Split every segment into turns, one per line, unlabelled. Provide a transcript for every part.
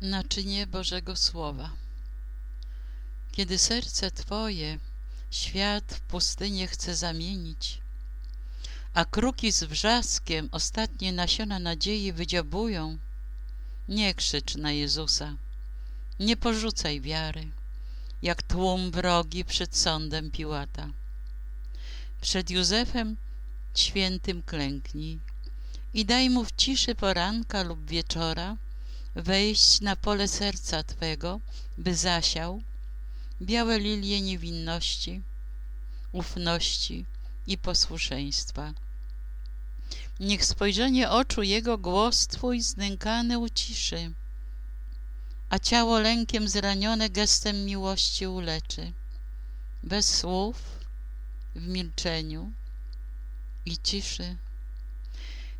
naczynie Bożego Słowa. Kiedy serce Twoje świat w pustynię chce zamienić, a kruki z wrzaskiem ostatnie nasiona nadziei wydziobują, nie krzycz na Jezusa, nie porzucaj wiary, jak tłum wrogi przed sądem Piłata. Przed Józefem świętym klęknij i daj mu w ciszy poranka lub wieczora wejść na pole serca Twego, by zasiał białe lilie niewinności, ufności i posłuszeństwa. Niech spojrzenie oczu Jego głos Twój znękany uciszy, a ciało lękiem zranione gestem miłości uleczy. Bez słów, w milczeniu i ciszy.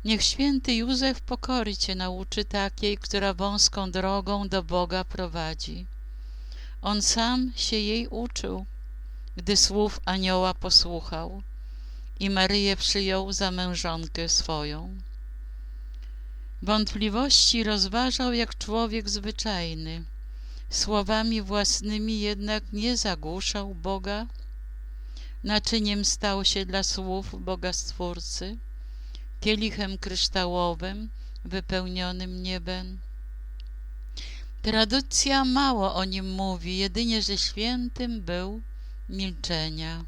Niech święty Józef pokory Cię nauczy takiej, która wąską drogą do Boga prowadzi. On sam się jej uczył, gdy słów anioła posłuchał i Maryję przyjął za mężonkę swoją. Wątpliwości rozważał jak człowiek zwyczajny, słowami własnymi jednak nie zagłuszał Boga, naczyniem stał się dla słów Boga Stwórcy, kielichem kryształowym wypełnionym niebem. Tradycja mało o nim mówi, jedynie, że świętym był milczenia.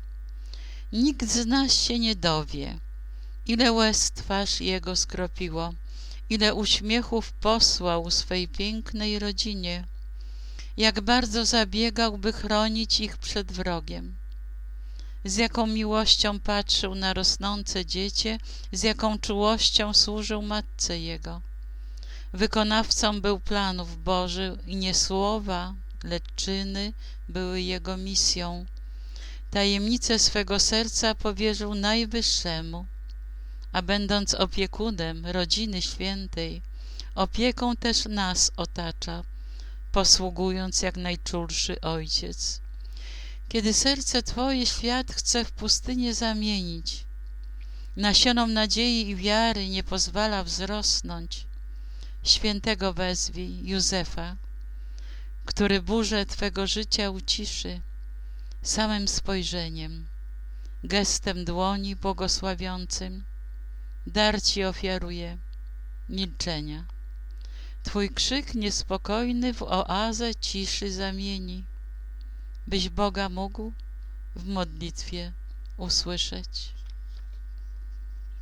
Nikt z nas się nie dowie, ile łez twarz jego skropiło, ile uśmiechów posłał swej pięknej rodzinie, jak bardzo zabiegał, by chronić ich przed wrogiem. Z jaką miłością patrzył na rosnące dziecię, z jaką czułością służył matce jego. Wykonawcą był planów Boży i nie słowa, lecz czyny były jego misją. Tajemnice swego serca powierzył Najwyższemu, a będąc opiekunem rodziny świętej, opieką też nas otacza, posługując jak najczulszy ojciec. Kiedy serce Twoje świat chce w pustynię zamienić, nasionom nadziei i wiary nie pozwala wzrosnąć, świętego wezwij Józefa, który burzę Twego życia uciszy samym spojrzeniem, gestem dłoni błogosławiącym, dar Ci ofiaruje milczenia. Twój krzyk niespokojny w oazę ciszy zamieni, byś Boga mógł w modlitwie usłyszeć.